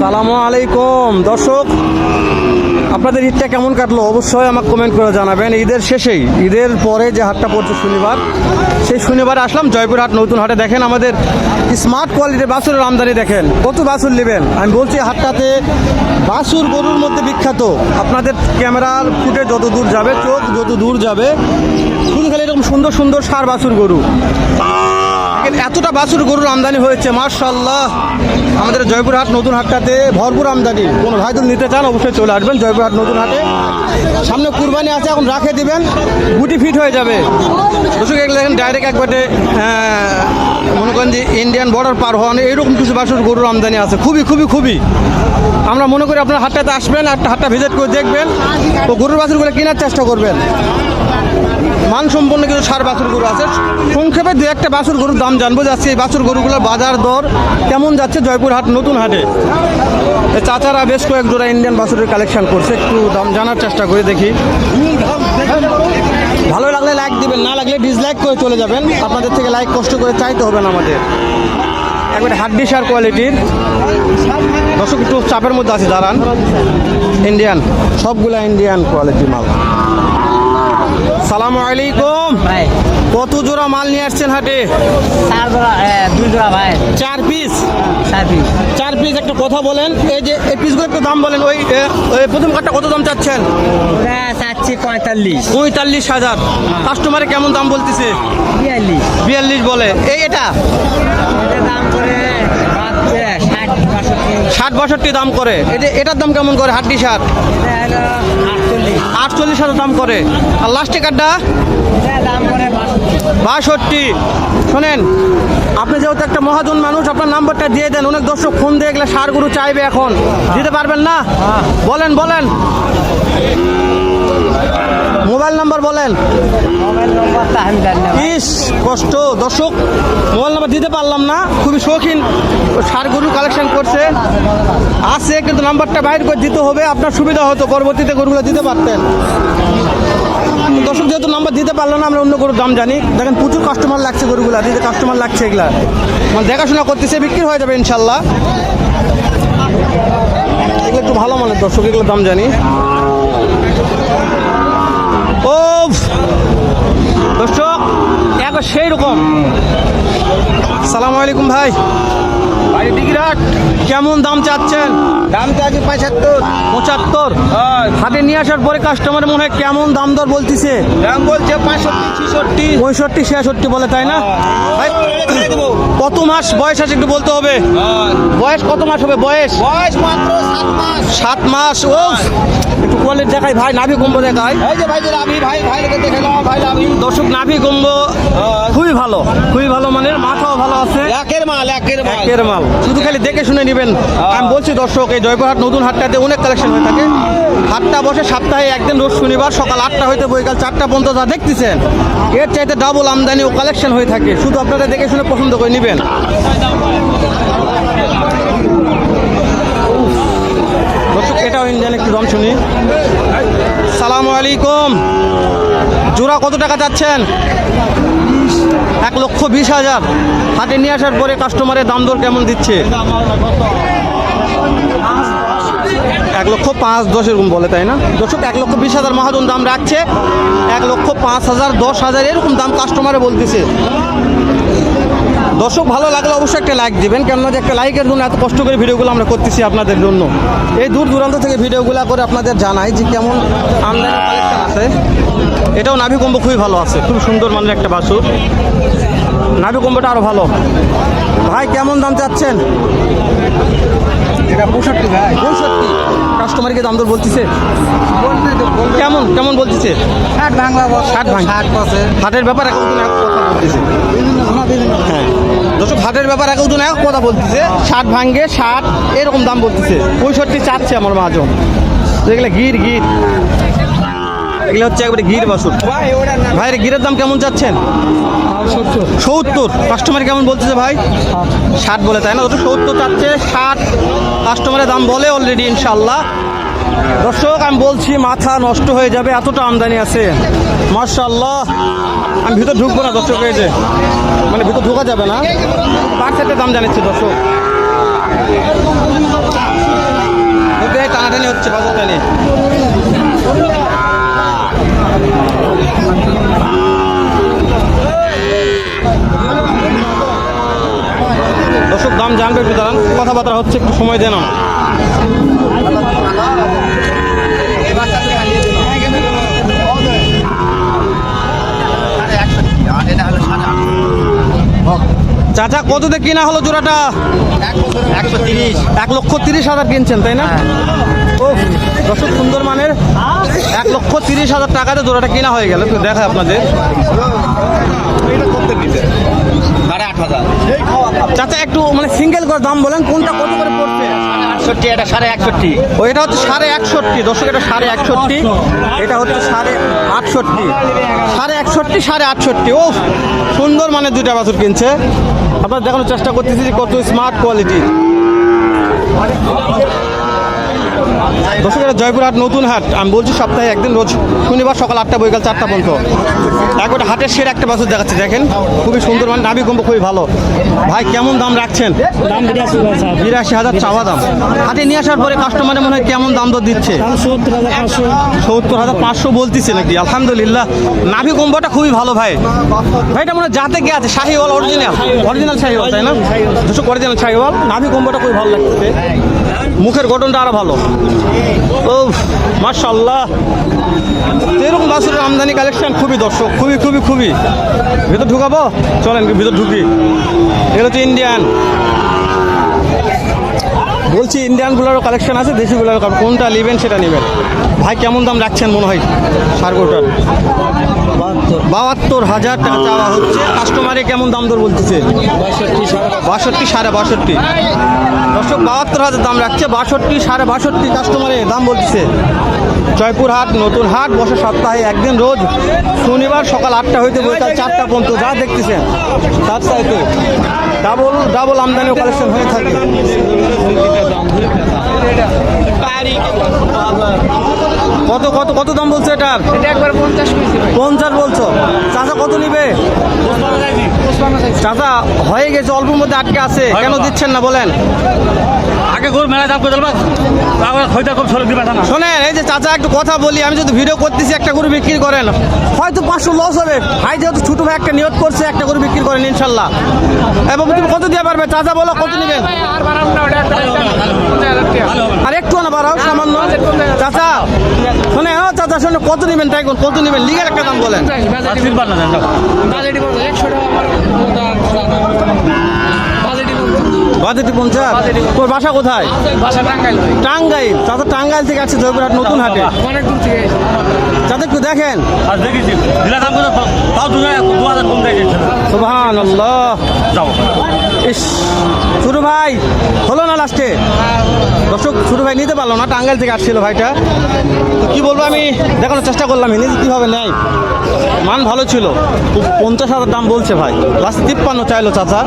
সালামু আলাইকুম। দর্শক, আপনাদের ঈদটা কেমন কাটলো? অবশ্যই আমাকে কমেন্ট করে জানাবেন। ঈদের শেষেই, ঈদের পরে যে হাটটা পড়ছে শনিবার, সেই শনিবার আসলাম জয়পুরহাট নতুন হাটে। দেখেন আমাদের স্মার্ট কোয়ালিটির বাছুরের আমদানি দেখেন। কত বাছুর নেবেন? আমি বলছি হাটটাতে বাছুর গরুর মধ্যে বিখ্যাত। আপনাদের ক্যামেরার ফুটে যত দূর যাবে, চোখ যত দূর যাবে শুধু খালি এরকম সুন্দর সুন্দর সার বাছুর গরু। এতটা বাছুর গরুর আমদানি হয়েছে মার্শাল্লাহ আমাদের জয়পুরহাট নতুন হাটটাতে ভরপুর আমদানি। কোনো ভাই নিতে চান অবশ্যই চলে আসবেন জয়পুরহাট নতুন হাটে সামনে কুরবানি আছে এখন রাখে দিবেন গুটি ফিট হয়ে যাবে। দর্শক দেখেন ডাইরেক্ট একবারে হ্যাঁ, মনে করেন যে ইন্ডিয়ান বর্ডার পার হন এইরকম কিছু বাছুর গরুর আমদানি আছে। খুবই খুবই খুবই। আমরা মনে করি আপনার হাটটাতে আসবেন একটা হাটটা ভিজিট করে দেখবেন। তো গরুর বাছুরগুলো কেনার চেষ্টা করবেন। মানসম্পন্ন কিছু সার বাছুর গরু আছে। সংক্ষেপে দু একটা বাছুর গরুর দাম জানব যাচ্ছে এই বাছুর গরুগুলোর বাজার দর কেমন যাচ্ছে জয়পুর হাট নতুন হাটে। চাচারা বেশ কয়েক জোড়া ইন্ডিয়ান বাছুরের কালেকশন করছে, একটু দাম জানার চেষ্টা করে দেখি। ভালো লাগলে লাইক দিবেন, না লাগলে ডিসলাইক করে চলে যাবেন। আপনাদের থেকে লাইক কষ্ট করে চাইতে হবে না আমাদের। একবারে হাড্ডি সার কোয়ালিটির দর্শক, একটু চাপের মধ্যে আছে, দাঁড়ান। ইন্ডিয়ান সবগুলা ইন্ডিয়ান কোয়ালিটির মাল। সালামু আলাইকুম। ভাই। কত জোড়া মাল নিয়ে আসছেন হাটে? চার জোড়া দুই জোড়া ভাই। চার পিস চার পিস চার পিস একটা কথা বলেন। এই যে এই পিসগুলো একটু দাম বলেন। ওই ওই প্রথম কাঠটা কত দাম চাচ্ছেন? চাচ্ছি পঁয়তাল্লিশ। পঁয়তাল্লিশ হাজার। কাস্টমারে কেমন দাম বলতেছে? বিয়াল্লিশ। বিয়াল্লিশ বলে। এই এটা? দাম করে ষাট বাষট্টি দাম করে। এটা, এটার দাম কেমন করে? হাড্ডি ষাট? আটচল্লিশ হাজার দাম করে। আর লাস্টে এটা বাষট্টি। শোনেন, আপনি যেহেতু একটা মহাজন মানুষ, আপনার নাম্বারটা দিয়ে দেন, অনেক দর্শক ফোন দিয়ে গেলে সার গুরু চাইবে এখন। দিতে পারবেন না? বলেন বলেন। মোবাইল নাম্বার বলেন। ইস কষ্ট। দর্শক মোবাইল নাম্বার দিতে পারলাম না। খুবই শৌখিন। সার গরু কালেকশন করছে। আছে কিন্তু নাম্বারটা বাইর করে দিতে হবে। আপনার সুবিধা হতো পরবর্তীতে গরুগুলো দিতে পারতেন। দর্শক যেহেতু নাম্বার দিতে পারল না আমরা অন্য গরুর দাম জানি। দেখেন প্রচুর কাস্টমার লাগছে গরুগুলা দিতে কাস্টমার লাগছে এগুলা। মানে দেখাশোনা করতেছে বিক্রি হয়ে যাবে ইনশাল্লাহ। এগুলো একটু ভালো মানের দর্শক এগুলোর দাম জানি। সেই রকম সালাম আলাইকুম ভাই ভাই ডিগ্রাট কেমন দাম চাচ্ছেন? দাম চাচ্ছি পঁচাত্তর। পঁচাত্তর? হাটে নিয়ে আসার পরে কাস্টমার মনে হয় কেমন দাম দর বলতিছে? দাম বলছে পঁয়ষট্টি ছেষট্টি। পঁয়ষট্টি ছেষট্টি বলে তাই না? ভাই কত মাস বয়স আছে একটু বলতে হবে? বয়স কত মাস হবে? বয়স? বয়স মাত্র সাত মাস। সাত মাস ও। একটু কোয়ালিটি দেখাই ভাই নাভি কুম্ভ দেখাই। এই যে ভাই যে ভাই ভাই দেখে নাও ভাই লাভি দর্শক নাভি কুম্ভ খুবই ভালো খুবই ভালো মানে মাথাও ভালো আছে। একের মাল একের মাল। একের মাল। শুধু খালি দেখে শুনে নেবেন। আমি বলছি দর্শক এই জয়পুরহাট নতুন হাটটাতে অনেক কালেকশন হয়ে থাকে। হাটটা বসে সপ্তাহে একদিন রোজ শনিবার সকাল আটটা হইতে বৈকাল চারটা পর্যন্ত যা দেখতেছেন এর চাইতে ডাবল আমদানি ও কালেকশন হয়ে থাকে। শুধু আপনারা দেখে শুনে পছন্দ করে নেবেন। এটাও ইন্ডিয়ান একটু দাম শুনি। সালাম আলাইকুম। জোড়া কত টাকা চাচ্ছেন? এক লক্ষ বিশ হাজার। হাটে নিয়ে আসার পরে কাস্টমারের দাম দর কেমন দিচ্ছে? এক লক্ষ পাঁচ দশ এরকম বলে, তাই না? দর্শক, এক লক্ষ বিশ হাজার মহাজন দাম রাখছে। এক লক্ষ পাঁচ হাজার দশ হাজার এরকম দাম কাস্টমারে বলতেছে। দর্শক, ভালো লাগলে অবশ্যই একটা লাইক দিবেন, কেননা যে একটা লাইকের জন্য এত কষ্ট করে ভিডিওগুলো আমরা করতেছি আপনাদের জন্য। এই দূর দূরান্ত থেকে ভিডিওগুলো করে আপনাদের জানাই যে কেমন আমদানি আছে। এটাও নাভিকম্ব খুবই ভালো আছে, খুব সুন্দর মানের একটা বাসুর নাভি কম্বটা আরও ভালো। ভাই কেমন দাম চাচ্ছেন? এটা পঁয়ষট্টি ভাই। পঁয়ষট্টি। কাস্টমারকে দাম দর বলতেছে? কেমন কেমন বলতেছে? ষাট বল ষাট ভাঙ। ষাট বসে হাটের ব্যাপার একজন বলতেছে। হ্যাঁ। দর্শক হাটের ব্যাপার এক একজন এক কথা বলতেছে। ষাট ভাঙ্গে ষাট এরকম দাম বলতেছে। পঁয়ষট্টি চাচ্ছে আমার মাজন এগুলো গির গির। এগুলো হচ্ছে একবারে গির বাসুর। ভাই গিরের দাম কেমন চাচ্ছেন? সত্তর। কাস্টমার কেমন বলতেছে ভাই? ষাট বলে তাই না? ওটা সত্তর চাচ্ছে ষাট কাস্টমারের দাম বলে অলরেডি ইনশাল্লাহ দর্শক আমি বলছি মাথা নষ্ট হয়ে যাবে এতটা আমদানি আছে। মার্শাল্লাহ আমি ভিতর ঢুকবো না দর্শক হয়েছে যে। মানে ভিতর ঢোকা যাবে না। পাঁচ সাথে দাম জানিচ্ছি দর্শক। টানাটানি হচ্ছে বাজার টানি দর্শক দাম জানবে একটু দাঁড়ান কথাবার্তা হচ্ছে একটু সময় দেন চাচা চাচা দিয়ে কিনা হলো জোড়াটা? এক লক্ষ তিরিশ হাজার কিনছেন তাই না? হ্যাঁ। ও দর্শক সুন্দর মানের এক লক্ষ তিরিশ হাজার টাকাতে জোড়াটা কেনা হয়ে গেল। একটু দেখায় আপনাদের। চাচা একটু মানে সিঙ্গেল করে দাম বলেন কোনটা কত করে পড়ছে? এটা সাড়ে একষট্টি। ও এটা হচ্ছে সাড়ে একষট্টি। দর্শক এটা সাড়ে একষট্টি। এটা হচ্ছে সাড়ে আটষট্টি। সাড়ে একষট্টি সাড়ে আটষট্টি। ও সুন্দর মানে দুইটা বাছুর কিনছে। আপনার দেখানোর চেষ্টা করতেছি যে কত স্মার্ট কোয়ালিটি দর্শক এটা জয়পুরহাট নতুন হাট। আমি বলছি সপ্তাহে একদিন রোজ শনিবার সকাল আটটা বৈকাল চারটা পর্যন্ত। একটা হাটের সের একটা বাছুর দেখাচ্ছে দেখেন। খুবই সুন্দর মানে নাভি কম্প খুবই ভালো। ভাই কেমন দাম রাখছেন? দাম বিরাশি হাজার চাওয়া দাম। হাটে নিয়ে আসার পরে কাস্টমারে মনে হয় কেমন দাম দর দিচ্ছে? সত্তর হাজার পাঁচশো। বলতেছে নাকি? আলহামদুলিল্লাহ। নাভি কম্বটা খুবই ভালো ভাই। ভাই এটা মনে হয় যাতে কে আছে? শাহিওয়াল অরিজিনাল অরিজিনাল শাহিওয়াল তাই না? দুশো অরিজিনাল শাহিওয়াল। নাভি কম্বটা খুবই ভালো লাগতেছে। মুখের গঠনটা আরও ভালো। ও মার্শাল্লাহ এরকম বাসুরের আমদানি কালেকশন খুবই দর্শক, খুবই খুবই খুবই। ভিতর ঢুকাবো? চলেন, ভিতর ঢুকি। এগুলো হচ্ছে ইন্ডিয়ান বলছি ইন্ডিয়ানগুলোরও কালেকশন আছে দেশিগুলোরও কালেকশন। কোনটা নেবেন সেটা নেবেন। ভাই কেমন দাম রাখছেন মনে হয়? সারগোটার। বাহাত্তর। হাজার টাকা চাওয়া হচ্ছে। কাস্টমারে কেমন দাম দর বলতেছে? বাষট্টি সাড়ে বাষট্টি। দর্শক বাহাত্তর হাজার দাম রাখছে। বাষট্টি সাড়ে বাষট্টি কাস্টমারে দাম বলতেছে। জয়পুর হাট নতুন হাট বসে সপ্তাহে একদিন রোজ। শনিবার সকাল আটটা হইতে বৈকাল চারটা পর্যন্ত। যা দেখতেছেন তার চাইতে। ডাবল ডাবল আমদানি কালেকশন হয়ে থাকে। কত কত কত দাম বলছে এটার এটা একবার পঞ্চাশ বলছো? চাচা কত নিবে? চাচা হয়ে গেছে অল্পের মধ্যে আটকে আছে। কেন দিচ্ছেন না বলেন। আগে গরু মেলা দাম করে হয়তো খুব সরক দিবে না শোনেন এই যে চাচা একটু কথা বলি আমি যদি ভিডিও করতেছি একটা গরু বিক্রি করেন হয়তো পাঁচশো লস হবে। ভাই যেহেতু ছোট ভাই একটা নিয়োগ করছে একটা গরু বিক্রি করেন ইনশাল্লাহ। এবং তুমি কত দিয়ে পারবে? চাচা বলো কত নেবেন? আর একটা না বাড়াও সামান্য। চাচা শোনে ও চাচা শোনে কত নেবেন তাই কত নেবেন? লিগের একটা দাম বলেন। বাজেটি পঞ্চাশ? তোর বাসা কোথায়? টাঙ্গাইল টাঙ্গাইল। চাচা টাঙ্গাইল থেকে আসছে জয়পুরহাট নতুন হাটে। অনেক দূর থেকে দেখেন। আজ দেখেছি। দিলা দাম করে তাও দু দু হাজার কম দেয় সুবহান আল্লাহ যাও। ইস ছোট ভাই হলো না লাস্টে দর্শক ছোট ভাই নিতে পারল না টাঙ্গাইল থেকে আসছিল ভাইটা। তো কি বলব আমি দেখানোর চেষ্টা করলাম নিজে কীভাবে নেয়? মান ভালো ছিল। পঞ্চাশ হাজার দাম বলছে ভাই। লাস্ট তিপ্পান্ন চাইলো চাচা।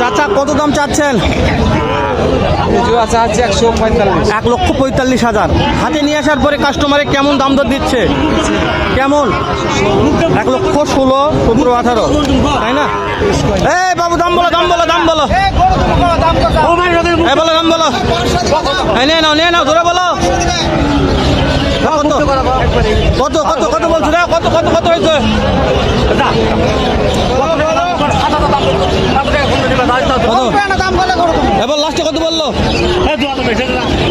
চাচা কত দাম চাচ্ছেন আচ্ছা আছে একশো পঁয়তাল্লিশ এক লক্ষ পঁয়তাল্লিশ হাজার। হাতে নিয়ে আসার পরে কাস্টমারে কেমন দাম দর দিচ্ছে? কেমন? এক লক্ষ ষোলো সতেরো আঠারো। তাই না? এই বাবু দাম বলো দাম বলো দাম বলো। বলো দাম বলো। এই নিয়ে নাও নিয়ে নাও ধরে বলো। কত? কত কত কত বলছো? রে কত কত কত হয়েছে? কত এবার লাস্টে কত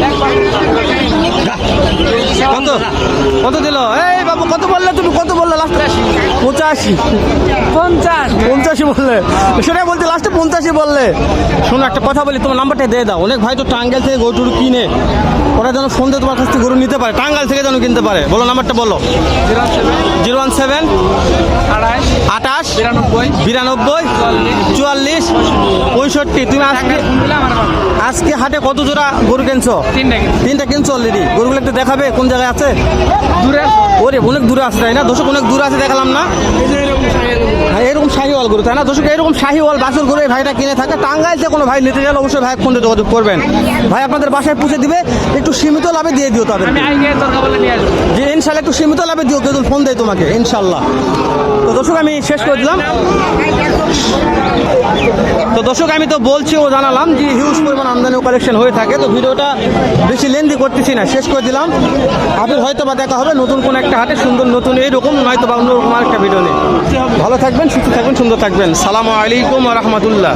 that's why you should কত? কত দিল? এই বাবু কত বললে তুমি? কত বললে লাস্ট পঁচাশি। পঞ্চাশ। পঞ্চাশি বললে। সেটাই বলতে লাস্টে পঞ্চাশি বললে। শোনো একটা কথা বলি তোমার নাম্বারটা দিয়ে দাও। অনেক ভাই তো টাঙ্গাইল থেকে গরু টরু কিনে ওরা যেন ফোন দিয়ে তোমার কাছ থেকে গরু নিতে পারে। টাঙ্গাইল থেকে যেন কিনতে পারে। বলো নাম্বারটা বলো। জিরো ওয়ান সেভেন আঠাশ বিরানব্বই বিরানব্বই চুয়াল্লিশ পঁয়ষট্টি। তুমি আজকে আজকে হাটে কত জোড়া গরু কিনছো? তিনটা কিনছো। অলরেডি গরুগুলো একটু দেখাবে কোন জায়গায় আছে? দূরে ওরে অনেক দূরে আছে তাই না? দর্শক অনেক দূরে আছে দেখালাম না। হ্যাঁ, এরকম শাহিওয়াল গরু তাই না? দর্শক এরকম শাহিওয়াল বাছুর গরু এই ভাইটা কিনে থাকে। টাঙ্গাইলতে কোনো ভাই নিতে গেলে অবশ্যই ভাই ফোন যোগাযোগ করবেন। ভাই আপনাদের বাসায় পুষে দিবে একটু সীমিত লাভে দিয়ে দিও তাদের যে ইনশাল্লাহ একটু সীমিত লাভে দিও কেউ ফোন দেয় তোমাকে ইনশাল্লাহ। তো দর্শক আমি শেষ করে দিলাম। দর্শক, আমি তো বলছি ও জানালাম যে হিউজ পরিমাণ আমদানি কালেকশন হয়ে থাকে, তো ভিডিওটা বেশি লেন্দি করতেছি না, শেষ করে দিলাম। আপনি হয়তো বা দেখা হবে নতুন কোনো একটা হাটে, সুন্দর নতুন এইরকম নয়তো বা অন্যরকম আরেকটা ভিডিও নেই ভালো থাকবেন, সুস্থ থাকবেন, সুন্দর থাকবেন। সালামু আলাইকুম রহমতুল্লাহ।